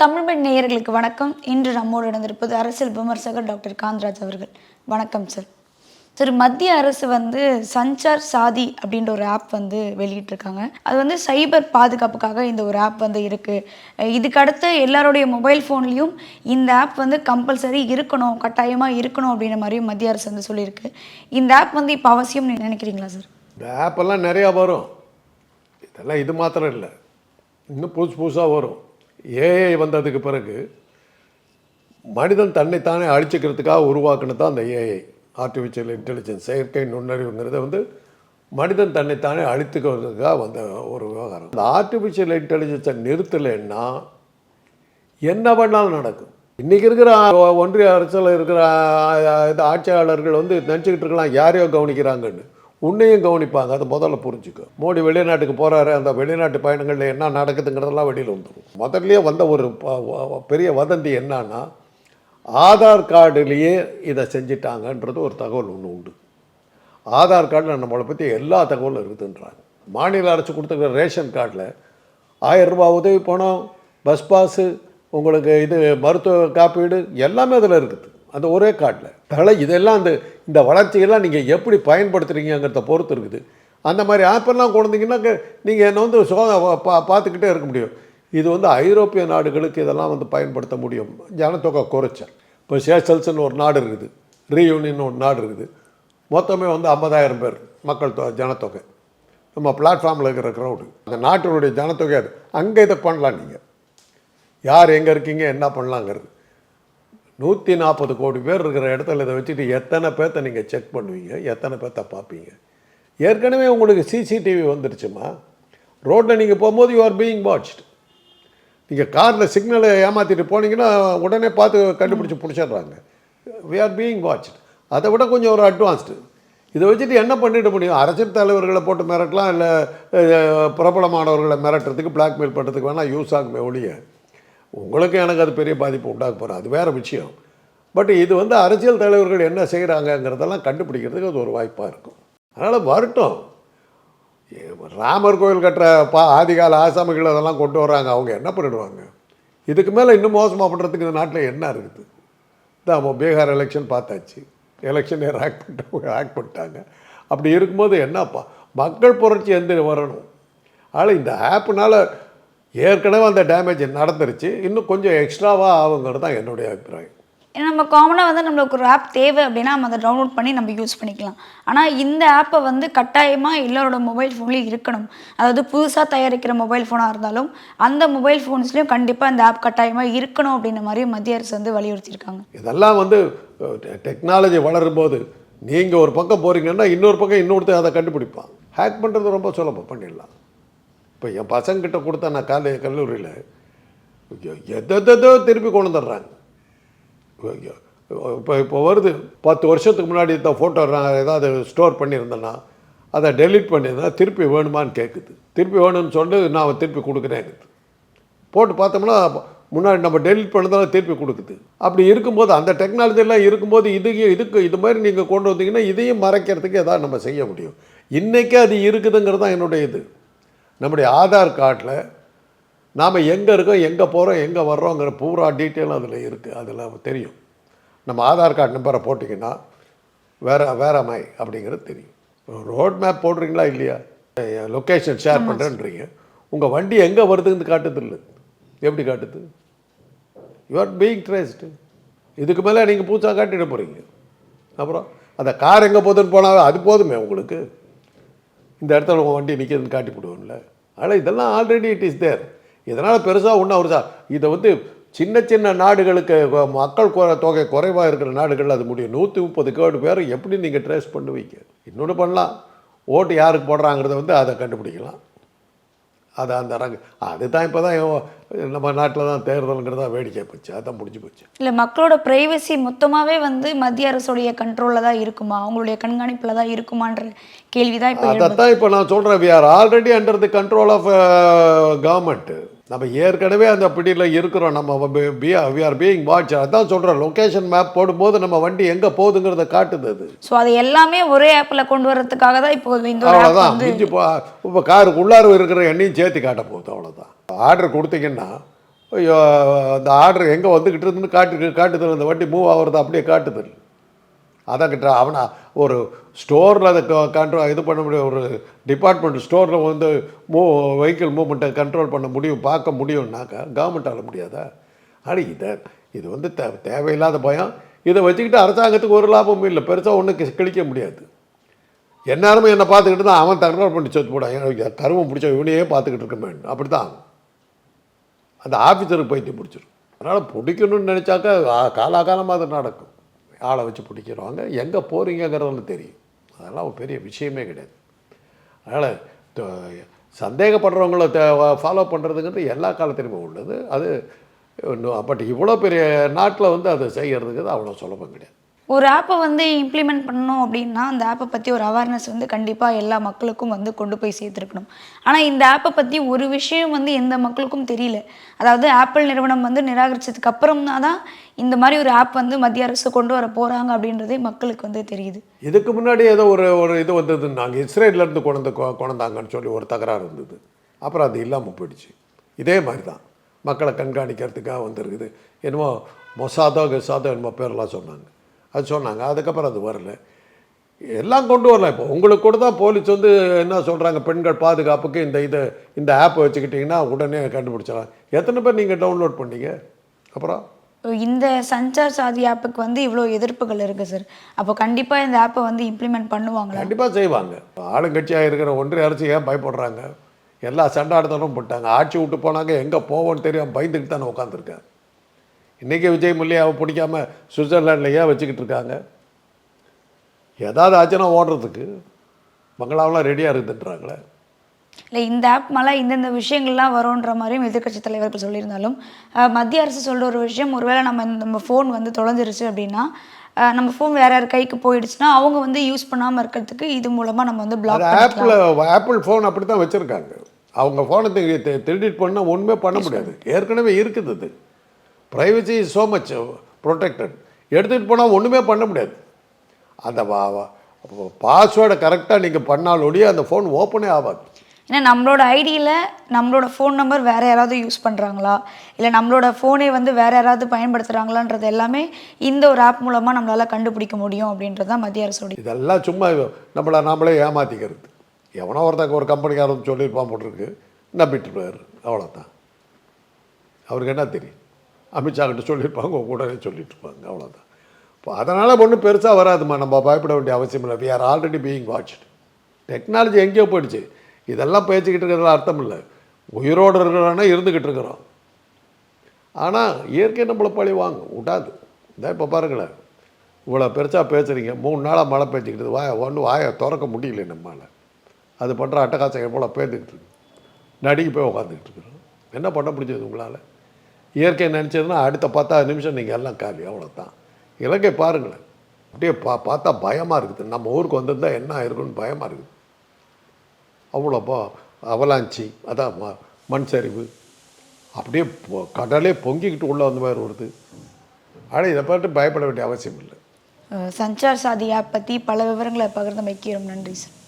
தமிழ்மண் நேயர்களுக்கு வணக்கம். இன்று நம்மோடு இணைந்திருப்பது அரசியல் விமர்சகர் டாக்டர் காந்தராஜ் அவர்கள். வணக்கம் சார் சார் மத்திய அரசு வந்து சஞ்சார் சாதி அப்படின்ற ஒரு ஆப் வந்து வெளியிட்டிருக்காங்க. அது வந்து சைபர் பாதுகாப்புக்காக இந்த ஒரு ஆப் வந்து இருக்குது இதுக்கடுத்து எல்லாருடைய மொபைல் ஃபோன்லேயும் இந்த ஆப் வந்து கம்பல்சரி இருக்கணும் கட்டாயமாக இருக்கணும் அப்படின்ற மாதிரியும் மத்திய அரசு வந்து சொல்லியிருக்கு. இந்த ஆப் வந்து இப்போ அவசியம் நினைக்கிறீங்களா சார் இந்த ஆப்பெல்லாம் நிறையா வரும். இதெல்லாம் இது மாத்திரம் இல்லை. இன்னும் புதுசு புதுசாக வரும். ஏஐ வந்ததுக்கு பிறகு மனிதன் தன்னைத்தானே அழிச்சிக்கிறதுக்காக உருவாக்குனது தான் அந்த ஏஐ ஆர்டிஃபிஷியல் இன்டெலிஜென்ஸ் செயற்கை நுண்ணறிவுங்கிறத வந்து மனிதன் தன்னைத்தானே அழித்துக்கிறதுக்காக வந்த ஒரு விவகாரம். அந்த ஆர்டிஃபிஷியல் இன்டெலிஜென்ஸை நிறுத்தலைன்னா என்ன பண்ணாலும் நடக்கும். இன்றைக்கி இருக்கிற ஒன்றிய அரசில் இருக்கிற இது ஆட்சியாளர்கள் வந்து நினச்சிக்கிட்டு இருக்கலாம் யாரையோ கவனிக்கிறாங்கன்னு. உன்னையும் கவனிப்பாங்க. அது முதல்ல புரிஞ்சுக்க. மோடி வெளிநாட்டுக்கு போகிறாரு அந்த வெளிநாட்டு பயணங்களில் என்ன நடக்குதுங்கிறதெல்லாம் வெளியில் வந்துடும் முதல்லையே வந்த ஒரு பெரிய வதந்தி என்னன்னா ஆதார் கார்டுலேயே இதை செஞ்சிட்டாங்கன்றது ஒரு தகவல் ஒன்று உண்டு. ஆதார் கார்டில் நம்மளை பற்றி எல்லா தகவலும் இருக்குதுன்றாங்க. மாநில அரசு கொடுத்துருக்க ரேஷன் கார்டில் ஆயிரம் ரூபா உதவி பணம் பஸ் பாஸு உங்களுக்கு இது மருத்துவ காப்பீடு எல்லாமே அதில் இருக்குது. அந்த ஒரே காட்டில். தலை இதெல்லாம் அந்த இந்த வளர்ச்சியெல்லாம் நீங்கள் எப்படி பயன்படுத்துகிறீங்கிறத பொறுத்து இருக்குது. அந்த மாதிரி ஆப்பெல்லாம் கொண்டிங்கன்னா நீங்கள் என்னை வந்து சோ பா பார்த்துக்கிட்டே இருக்க முடியும். இது வந்து ஐரோப்பிய நாடுகளுக்கு இதெல்லாம் வந்து பயன்படுத்த முடியும். ஜனத்தொகை குறைச்ச இப்போ சேஷல்ஸ்னு ஒரு நாடு இருக்குது. ரீயூனியன் ஒரு நாடு இருக்குது. மொத்தமே வந்து ஐம்பதாயிரம் பேர் மக்கள் தொகை ஜனத்தொகை. நம்ம பிளாட்ஃபார்மில் இருக்கிற க்ரௌடு அந்த நாட்டினுடைய ஜனத்தொகை அது. அங்கே இதை பண்ணலாம் நீங்கள் யார் எங்கே இருக்கீங்க என்ன பண்ணலாங்கிறது. நூற்றி நாற்பது கோடி பேர் இருக்கிற இடத்துல இதை வச்சுட்டு எத்தனை பேர்த்த நீங்கள் செக் பண்ணுவீங்க? எத்தனை பேர்த்த பார்ப்பீங்க? ஏற்கனவே உங்களுக்கு சிசிடிவி வந்துருச்சுமா? ரோட்டில் நீங்கள் போகும்போது யூ ஆர் பீயிங் வாட்ச்டு நீங்கள் காரில் சிக்னலை ஏமாற்றிட்டு போனீங்கன்னா உடனே பார்த்து கண்டுபிடிச்சி பிடிச்சிடுறாங்க. வி ஆர் பீயிங் வாட்ச்டு அதை விட கொஞ்சம் ஒரு அட்வான்ஸ்டு இதை வச்சுட்டு என்ன பண்ணிட முடியும்? அரசியல் தலைவர்களை போட்டு மிரட்டலாம் இல்லை பிரபலமானவர்களை மிரட்டுறதுக்கு பிளாக்மெயில் பண்ணுறதுக்கு வேணால் யூஸ் ஆகுமே ஒழிய. உங்களுக்கு எனக்கு அது பெரிய பாதிப்பு உண்டாக போகிறோம் அது வேறு விஷயம். பட் இது வந்து அரசியல் தலைவர்கள் என்ன செய்கிறாங்கங்கிறதெல்லாம் கண்டுபிடிக்கிறதுக்கு அது ஒரு வாய்ப்பாக இருக்கும். அதனால் வரட்டும். ராமர் கோயில் கட்டுற பா ஆதிகால ஆசாமிகள் அதெல்லாம் கொண்டு வர்றாங்க. அவங்க என்ன பண்ணிடுவாங்க? இதுக்கு மேலே இன்னும் மோசமாக பண்ணுறதுக்கு இந்த நாட்டில் என்ன இருக்குது? தான் பீகார் எலெக்ஷன் பார்த்தாச்சு. எலெக்ஷன் ஆக்ட் பண்ணிட்டவங்க ஆக்ட் பண்ணிட்டாங்க. அப்படி இருக்கும்போது என்னப்பா? மக்கள் புரட்சி எந்த வரணும். ஆனால் இந்த ஆப்புனால் ஏற்கனவே அந்த டேமேஜ் நடந்துருச்சு. இன்னும் கொஞ்சம் எக்ஸ்ட்ராவாக ஆகுங்கிறது தான் என்னுடைய அபிப்பிராயம். ஏன்னா நம்ம காமனாக வந்து நம்மளுக்கு ஒரு ஆப் தேவை அப்படின்னா நம்ம அதை டவுன்லோட் பண்ணி நம்ம யூஸ் பண்ணிக்கலாம். ஆனால் இந்த ஆப்பை வந்து கட்டாயமாக எல்லாரோட மொபைல் ஃபோன்லேயும் இருக்கணும். அதாவது புதுசாக தயாரிக்கிற மொபைல் ஃபோனாக இருந்தாலும் அந்த மொபைல் ஃபோன்ஸ்லேயும் கண்டிப்பாக இந்த ஆப் கட்டாயமாக இருக்கணும் அப்படின்ற மாதிரி மத்திய அரசு வந்து வலியுறுத்தியிருக்காங்க. இதெல்லாம் வந்து டெக்னாலஜி வளரும்போது நீங்கள் ஒரு பக்கம் போகிறீங்கன்னா இன்னொரு பக்கம் இன்னொருத்தர் அதை கண்டுபிடிப்பான். ஹேக் பண்ணுறது ரொம்ப சுலபம் பண்ணிடலாம். இப்போ என் பசங்கிட்ட கொடுத்தா நான் காலேஜ் கல்லூரியில் எதோ திருப்பி கொண்டு வந்துடுறாங்க. இப்போ இப்போ வருது பத்து வருஷத்துக்கு முன்னாடி இந்த ஃபோட்டோ நான் ஏதாவது ஸ்டோர் பண்ணியிருந்தேன்னா அதை டெலிட் பண்ணியிருந்தா திருப்பி வேணுமான்னு கேட்குது திருப்பி வேணும்னு சொல்லிட்டு நான் திருப்பி கொடுக்குறேன் போட்டு பார்த்தோம்னா முன்னாடி நம்ம டெலிட் பண்ணதெல்லாம் திருப்பி கொடுக்குது. அப்படி இருக்கும்போது அந்த டெக்னாலஜிலாம் இருக்கும்போது இதுக்கு இதுக்கு இது மாதிரி நீங்கள் கொண்டு வந்தீங்கன்னா இதையும் மறைக்கிறதுக்கு எதாவது நம்ம செய்ய முடியும். இன்றைக்கே அது இருக்குதுங்கிறது தான் என்னுடைய இது. நம்முடைய ஆதார் கார்டில் நாம் எங்கே இருக்கோம் எங்கே போகிறோம் எங்கே வர்றோங்கிற பூரா டீட்டெயிலும் அதில் இருக்குது அதில் தெரியும். நம்ம ஆதார் கார்டு நம்பரை போட்டிங்கன்னா வேற வேற மை அப்படிங்கிறது தெரியும். ரோட் மேப் போடுறீங்களா இல்லையா? லொக்கேஷன் ஷேர் பண்ணுறேன்றீங்க. உங்கள் வண்டி எங்கே வருதுன்னு காட்டுது இல்லை எப்படி காட்டுது? யூ ஆர் பீயிங் ட்ரேஸ்டு இதுக்கு மேலே நீங்கள் பூச்சா காட்டிட போகிறீங்க அப்புறம் அந்த கார் எங்கே போகுதுன்னு போனால் அது போதுமே உங்களுக்கு? இந்த இடத்துல உங்கள் வண்டி நிற்கிறதுன்னு காட்டி போடுவோம்ல. ஆனால் இதெல்லாம் ஆல்ரெடி இட் இஸ் தேர் இதனால் பெருசாக ஒன்றும் ஒரு இதை வந்து சின்ன சின்ன நாடுகளுக்கு மக்கள் கொ- தொகை குறைவாக இருக்கிற நாடுகளில் அது முடியும். நூற்றி முப்பது கோடி பேர் எப்படி நீங்கள் ட்ரேஸ் பண்ணுவீங்க இன்னொன்று பண்ணலாம். ஓட்டு யாருக்கு போடுறாங்கிறத வந்து அதை கண்டுபிடிக்கலாம். அது அந்த ரங்க அதுதான் இப்போ தான் நம்ம நாட்டில் தான் தேர்தலுங்கிறதா வேடிக்கை போச்சு அதான் முடிஞ்சு போச்சு. இல்லை மக்களோட ப்ரைவசி மொத்தமாகவே வந்து மத்திய அரசுடைய கண்ட்ரோலில் தான் இருக்குமா? அவங்களுடைய கண்காணிப்பில் தான் இருக்குமான்ற கேள்வி தான் இப்போ எழும்புது. அதைத்தான் இப்போ நான் சொல்கிறேன் we are already under the control of government நம்ம ஏற்கனவே அந்த பிடியில் இருக்கிறோம். நம்ம வி ஆர் பீயிங் வாட்ச் அதான் சொல்கிறேன் லொக்கேஷன் மேப் போடும்போது நம்ம வண்டி எங்கே போகுதுங்கிறத காட்டுது அது. ஸோ அது எல்லாமே ஒரே ஆப்பில் கொண்டு வரதுக்காக தான் இப்போ இந்த அவ்வளோதான் மிஞ்சி போ இப்போ காருக்கு உள்ளார இருக்கிற எண்ணையும் சேர்த்து காட்ட போகுது அவ்வளோதான் ஆர்டர் கொடுத்தீங்கன்னா ஐயோ அந்த ஆர்டர் எங்கே வந்துக்கிட்டு இருந்துன்னு காட்டு காட்டுதல் அந்த வண்டி மூவ் ஆகுறது அப்படியே காட்டுதல் அதான் கிட்ட அவனா ஒரு ஸ்டோரில் அதை கண்ட்ரோல் இது பண்ண முடியும். ஒரு டிபார்ட்மெண்ட் ஸ்டோரில் வந்து மூ வெஹிக்கிள் மூவ்மெண்ட்டை கண்ட்ரோல் பண்ண முடியும் பார்க்க முடியும்னாக்கா கவர்மெண்ட்டால் முடியாதா? ஆனால் இதை இது வந்து தே தேவையில்லாத பயம். இதை வச்சுக்கிட்டு அரசாங்கத்துக்கு ஒரு லாபமும் இல்லை. பெருசாக ஒன்றும் கிழிக்க முடியாது. எந்நேரமும் என்னை பார்த்துக்கிட்டு தான் அவன் தகவல் பண்ணி செத்து போடான். எனக்கு கருவம் பிடிச்ச இவனையே பார்த்துக்கிட்டு இருக்கமே அப்படி தான் ஆகும். அந்த ஆஃபீஸருக்கு பைத்தியம் பிடிச்சிரும். அதனால் பிடிக்கணும்னு நினச்சாக்கா காலாகாலமாக அது நடக்கும். ஆளை வச்சு பிடிக்கிறவங்க எங்கே போகிறீங்கிறதுன்னு தெரியும். அதெல்லாம் ஒரு பெரிய விஷயமே கிடையாது. அதனால் சந்தேகப்படுறவங்கள ஃபாலோ பண்ணுறதுங்கிறது எல்லா காலத்திலுமே உள்ளது. அது பட் இவ்வளோ பெரிய நாட்டில் வந்து அதை செய்கிறதுங்கிறது அவ்வளோ சுலபம் கிடையாது. ஒரு ஆப்பை வந்து இம்ப்ளிமெண்ட் பண்ணணும் அப்படின்னா அந்த ஆப்பை பற்றி ஒரு அவேர்னஸ் வந்து கண்டிப்பாக எல்லா மக்களுக்கும் வந்து கொண்டு போய் சேர்த்துருக்கணும். ஆனால் இந்த ஆப்பை பற்றி ஒரு விஷயம் வந்து எந்த மக்களுக்கும் தெரியல. அதாவது ஆப்பிள் நிறுவனம் வந்து நிராகரித்ததுக்கு அப்புறம் தான் இந்த மாதிரி ஒரு ஆப் வந்து மத்திய அரசு கொண்டு வர போகிறாங்க அப்படின்றதே மக்களுக்கு வந்து தெரியுது. இதுக்கு முன்னாடி ஏதோ ஒரு ஒரு இது வந்தது. நாங்கள் இஸ்ரேலேருந்து கொண்டு கொண்டாங்கன்னு சொல்லி ஒரு தகராறு இருந்தது அப்புறம் அது இல்லாமல் போயிடுச்சு. இதே மாதிரி தான். மக்களை கண்காணிக்கிறதுக்காக வந்துருக்குது. என்னமோ மொசாதோ கெசாதோ என்னமோ பேரெல்லாம் சொன்னாங்க. அது சொன்னாங்க. அதுக்கப்புறம் அது வரல. எல்லாம் கொண்டு வரலாம் இப்போ. உங்களுக்கு கூட தான் போலீஸ் வந்து என்ன சொல்கிறாங்க பெண்கள் பாதுகாப்புக்கு இந்த இதை இந்த ஆப்பை வச்சுக்கிட்டிங்கன்னா உடனே கண்டுபிடிச்சிடலாம். எத்தனை பேர் நீங்கள் டவுன்லோட் பண்ணீங்க? அப்புறம்? இந்த சஞ்சார் சாதி ஆப்புக்கு வந்து இவ்வளோ எதிர்ப்புகள் இருக்குது சார் அப்போ கண்டிப்பாக இந்த ஆப்பை வந்து இம்ப்ளிமெண்ட் பண்ணுவாங்களா? கண்டிப்பாக செய்வாங்க. ஆளுங்கட்சியாக இருக்கிற ஒன்றிய அரசு ஏன் பயப்படுறாங்க? எல்லா சண்டாடத்தனும் போட்டாங்க. ஆட்சி விட்டு போனாங்க. எங்கே போவோன்னு தெரியாம பயந்துக்கிட்டு தானே உட்காந்துருக்காங்க இன்றைக்கி விஜய் மல்லையாவை பிடிக்காம சுவிட்சர்லாண்டில் ஏன் வச்சுக்கிட்டு இருக்காங்க. ஏதாவது ஆச்சுன்னா ஓடுறதுக்கு பங்களாவெலாம் ரெடியாக இருக்குதுன்றாங்களே. இல்லை இந்த ஆப் மேலே இந்தந்த விஷயங்கள்லாம் வரும்ன்ற மாதிரியும் எதிர்க்கட்சி தலைவர்கள் சொல்லியிருந்தாலும் மத்திய அரசு சொல்கிற ஒரு விஷயம் ஒருவேளை நம்ம நம்ம ஃபோன் வந்து தொலைஞ்சிருச்சு அப்படின்னா நம்ம ஃபோன் வேற யார் கைக்கு போயிடுச்சுன்னா அவங்க வந்து யூஸ் பண்ணாமல் இருக்கிறதுக்கு இது மூலமாக நம்ம வந்து பிளாக் ஆப்பிள் ஆப்பிள் ஃபோன் அப்படி தான் வச்சுருக்காங்க. அவங்க ஃபோனை திருடிட் பண்ணால் ஒன்றுமே பண்ண முடியாது. ஏற்கனவே இருக்குது அது. Privacy is so much protected எடுத்துகிட்டு போனால் ஒன்றுமே பண்ண முடியாது. அந்த பாஸ்வேர்டை கரெக்டாக நீங்கள் பண்ணாலொழிய அந்த ஃபோன் ஓப்பனே ஆகாது. ஏன்னா நம்மளோட ஐடியில் நம்மளோட ஃபோன் நம்பர் வேறு யாராவது யூஸ் பண்ணுறாங்களா இல்லை நம்மளோட ஃபோனை வந்து வேறு யாராவது பயன்படுத்துகிறாங்களான்றது எல்லாமே இந்த ஒரு ஆப் மூலமாக நம்மளால் கண்டுபிடிக்க முடியும் அப்படின்றது தான் மத்திய அரசோட இதெல்லாம் சும்மா நம்மளை நாமளே ஏமாற்றிக்கிறது எவனோ ஒருத்தங்க ஒரு கம்பெனிக்காரன் சொல்லியிருப்பான் போட்டிருக்கு. நம்பிட்டு போயிரு. அவ்வளோதான் அவருக்கு என்ன தெரியும்? அமித்ஷா கிட்ட சொல்லியிருப்பாங்க உடனே சொல்லிட்டு இருப்பாங்க அவ்வளோதான் இப்போ அதனால் ஒன்றும் பெருசாக வராதுமா நம்ம பயப்பட வேண்டிய அவசியம் இல்லை. We are already being watched technology எங்கேயோ போயிடுச்சு. இதெல்லாம் பேசிக்கிட்டு இருக்கிறதுல அர்த்தம் இல்லை. உயிரோடு இருக்கிறோன்னா இருந்துக்கிட்டு இருக்கிறோம். ஆனால் இயற்கை நம்மளை பழி வாங்க விடாது இந்த இப்போ பாருங்களேன். இவ்வளோ பெருசாக பேசுகிறீங்க மூணு நாளாக மழை பேச்சுக்கிட்டு வாய ஒன்று வாயை திறக்க முடியல நம்மளால் அது பண்ணுற அட்டகாசம் எவ்வளோ பேர்ந்துக்கிட்டு இருக்கு. நடுங்கி போய் உட்காந்துக்கிட்டு இருக்கிறோம். என்ன பண்ண முடிஞ்சது உங்களால்? இயற்கை நினச்சதுன்னா அடுத்த பத்தாவது நிமிஷம் நீங்கள் எல்லாம் காலி அவ்வளோதான் இலங்கை பாருங்களேன். அப்படியே பா பார்த்தா பயமாக இருக்குது. நம்ம ஊருக்கு வந்திருந்தால் என்ன இருக்குன்னு பயமாக இருக்குது. அவ்வளோ பா அவலாஞ்சி அதான் ம- மண் சரிவு. அப்படியே கடலே பொங்கிக்கிட்டு உள்ளே வந்த மாதிரி வருது. ஆனால் இதை பார்த்து பயப்பட வேண்டிய அவசியம் இல்லை. சஞ்சார் சாதி ஆப் பற்றி பல விவரங்களை பகிர்ந்தமைக்கிறோம் நன்றி சார்.